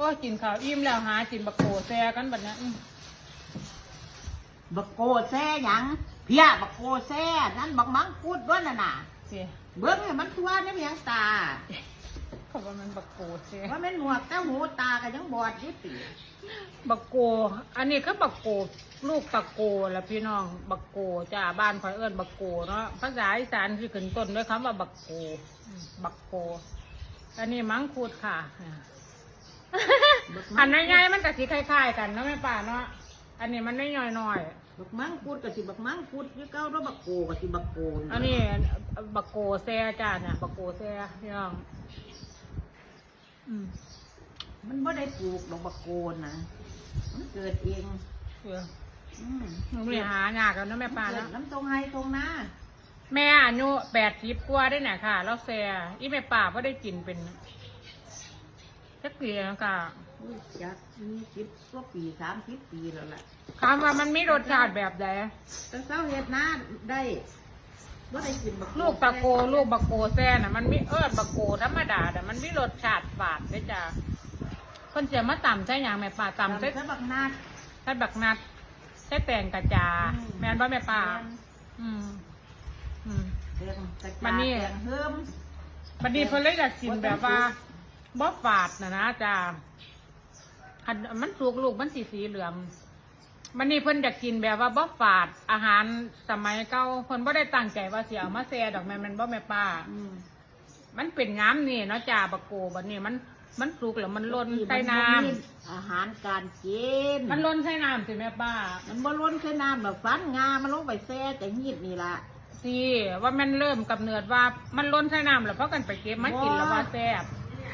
อ้ยกินข้าวอิ่มแล้วหากินบักโกแซ่กันบัดเนี้ยอื้อบักโกแซ่หยังเพียบักโกแซ่นั่นบักมังคุดด้วยน่ะน่ะเสียเบิ้งให้มันทั่วนี่เพียงตาเขาว่ามันบักโกแซ่ว่าแม่นหนวกแต่หูตาก็ยังบอดอยี่ปีบักโก อันนี้ก็บักโกลูกตะโกละพี่น้องบักโกจ้าบ้านคอยเอิ้นบักโกเนาะภาษาอีสานคือขึ้นต้นด้วยคำว่าบักโกอืมบักโก อันนี้มังคุดค่ะ อันใหญ่ๆมันก็สิคล้ายๆกันเนาะแม่ป่าเนาะอันนี้มันน้อยๆหน่อยบักมังคุดกับสิบักมังคุดคือเก้าแล้วบักโกกับสิบักโกอันนี้บักโกแซ่จ้าเนี่ยบักโกแซ่พี่น้องอืมมันไม่ได้ปลูกดอกบักโกนนะมันเกิดเองเอออืมหนูไม่หายากแล้วเนาะแม่ป่าเกิเนาะดน้ำตรงไห้ตรงนาแม่อายุแปดสิบกว่าได้เนี่ยค่ะ แล้วแซ่อีแม่ป่าก็ได้กินเป็นสักปีแล้วค่ะอุ้ย จักมีสิบกว่าปีสามสิบปีแล้วล่ะคำว่ามันมีรสชาติแบบใดแต่เศร้าเห็ดนาได้ว่าได้กินบักลูกตะโกลูกบักโกแซ่น่ะมันมีเอิญบักโกธรรมดาแต่มันมีรสชาติฝาดได้อจ้ะคนจะมาต่ำใช่อย่างแม่ป่าต่ำตำใช่ใส่บักนาดใช่บักนัดใช่แตงกระจาอืมแม่นบ่แม่ป่าอืมอืมแตงกระมัจานนี่แตงเฮิมบัดนี้เพิ่นเลยอยากกินแบบว่าบ่ฝาดนะนะจ้า อันมันสุกลูกมันสีสีเหลืองมันนี่เพิ่นอยากกินแบบว่าบ่ฝาดอาหารสมัยเก่าเพิ่นบ่ได้ตั้งใจว่าสิเอามาแซ่ดอกแม่นมันบ่แม่ป้าอืมมันเป็นงามนี่เนาะจ้าบักโกบัดนี้มันมันสุกแล้วมันล้นใส่น้ำมับ่มีอาหารการกิน มันล้นใส่น้ำสิแม่ป้า มันบ่ล้นใส่น้ำแบบฟันงา มันลงไปแซ่แต่หีดนี่ล่ะสิว่ามันเริ่มกำเนิดว่ามันล้นใส่น้ำแล้วเพราะกันไปเก็บมากินแล้วว่าแซ่บ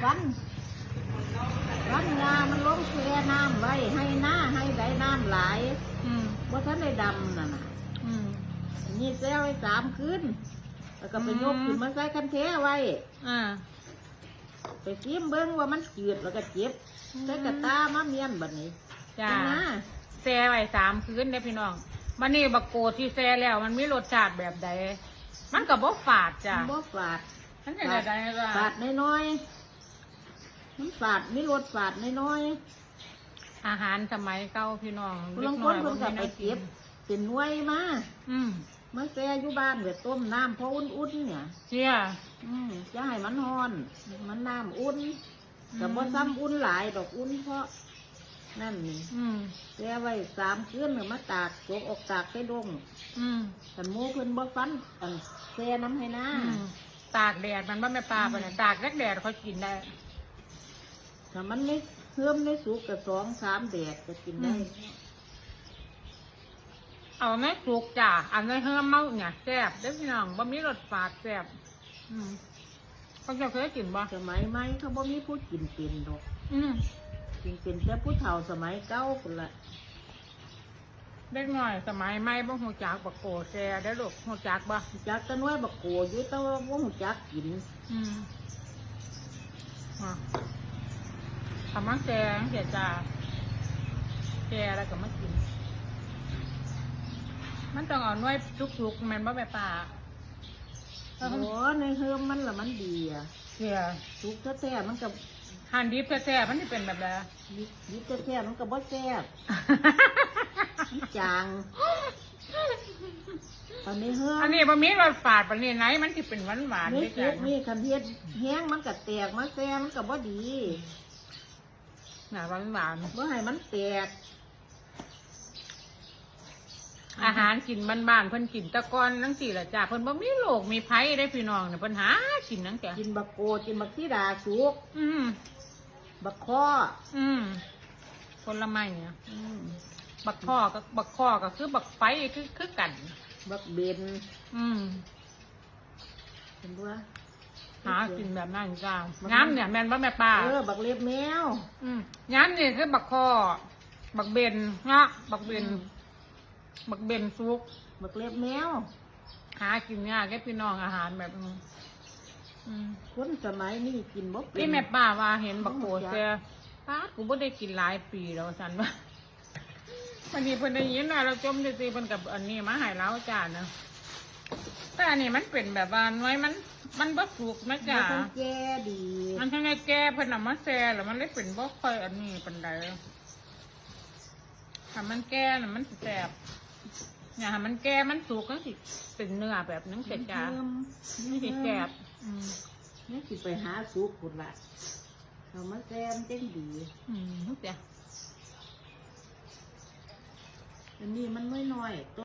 ฟัน ฟันงามันลงแช่น้ำไว้ให้หน้าให้ได้น้ำหลายอืมว่าท่านได้ดำน่ะนะอืมนี่แซ่ไว้สามคืนแล้วก็ไปอืมยกขึ้นมาใส่คันเทไว้ อ่า ไปซิมเบิ้งว่ามันจืดแล้วก็เจ็บใส่กระตามาเมียนบัดนี้จ้านะ แซ่ไว้สามคืนเด้อพี่น้องมันนี่บักโกที่แซ่แล้ว มันมีรสชาติแบบใดมันก็บ่ฝาดจ้ะมันบ่ฝาดมันจะได้ได้ว่าฝาดน้อยๆ มันฝาดมีรสฝาดน้อยอาหารสมัยเก่าพี่น้องๆเด็บากงคน้อนยเพิ่นก็บ่มีไปแนวเก็บเป็นหน่วยมาอืมมาแซ่อยู่บ้านไว้ต้มน้ำเพราะอุ่นๆเนี่ย เชี่ย อืมจะให้มันฮ้อน มันน้ำอุ่นกับบ่ซ้ำอุ่นหลายดอกอุ่นเพราะนั่นนี่อืมแช่ไว้สามคืนหรือมาตากจกออกตากใส่ดงอืมแต่หมูเพิ่นบ่ฟันอันแช่น้ำให้นะอืมตากแดดมันบ่แม่ปลาไปเนี่ยตากแดดเขากินได้ ถ้ามันไม่เพิ่มไม่สุกกับสองสามแดดก็กินได้อืมเอาแม่สุกจ้ะอันนี้เฮิมเมาเนี่ยแซ่บเด้อพี่น้องบ่มีรสฝาดแซ่บอืมเขาจะเคยกินบ่สมัยใหม่เขาบ่มีผู้กินเป็นดอกอืมกินเป็นแต่ผู้เฒ่าสมัยเก่าพุ่นละเด็กน้อยสมัยใหม่บ่ฮู้จักบักโกแซ่ได้อลูกฮู้จักบ่จักแตะน้อยบักโกอยู่แต่ว่าบ่ฮู้จักกิน อืมอะ ทำมาแซ่เสียจ้าแซ่แล้วก็มากิน มันต้องเอาหน่วยสุกๆแม่นบ่แม่ป้าโอ้ในเฮิมมันละมันดีอะเสียสุกแท้ๆมันก็หั่นดิบแท้ๆมันสิเป็นแบบใดดิบแท้ๆมันก็บ่แซ่บมันจางอันนี้เฮิมอันนี้บะหมี่รสฝาดปานนี้ไหนมันสิเป็นหวานหวานนี่ได้เฮ็จ้ะดนี่คันเฮ็ดแห้งมันก็แตกมาแซ่มันก็บ่ดี หนาหวานหวานบ่ให้มันแตกอาหารกินบ้านๆเพิ่นกินแตะกอนทั้งสี่ละจ้ะเพิ่นบ่มีโรคมีภัยได้พี่น้องเนี่ยเพิ่นหากินทั้งแต่กินบักโกกินบักที่ดาสุก อืมบักข้ออืมผลไม้เนี่ยอืมบักข้อก็บักข้อก็คือบักไฟคือคือกัน บักเบนอืมเห็นว่า หากินแบบนั้นจ้าง้ำเนี่ยแม่นว่าแม่ป้า เออบักเล็บแมว อืมง้ำนี่คือบักข้อบักเบนเงาะบักเบน อืม บักเบนซุก บักเล็บแมว หากินยากแค่พี่น้องอาหารแบบนี้อืมคนสมัยนี้กินบ่เป็นนี่แม่ป้าว่าเห็นบักโกเสียป้ากูไม่ได้กินหลายปีแล้วสันว่าวันนี้เพิ่นได้ยินว่าเราจมได้สิเพิ่นกับอันนี้มาใหายแล้วจ้าเนาะ แต่อันนี้มันเป็นแบบว่าน้อยมัน มันบ่สุกนะจ๊ะมันต้องแก่ดีมันทั้งไงแก่เพิ่นเอามาแซ่แล้วมันเลยเป็นบ่ค่อยอันนี้ปานใดถ้ามันแก่น่ะมันสิแซ่บอย่าให้มันแก่มันสุกมันสิเป็นเนื้อแบบนึงเสร็จจ้ะเพิ่มมันสิแซ่บอืมนี่สิไปหาสุกพุ่นละเขามาแซมเจ้งดีอืมจ้ะอันนี้มันน้อยๆ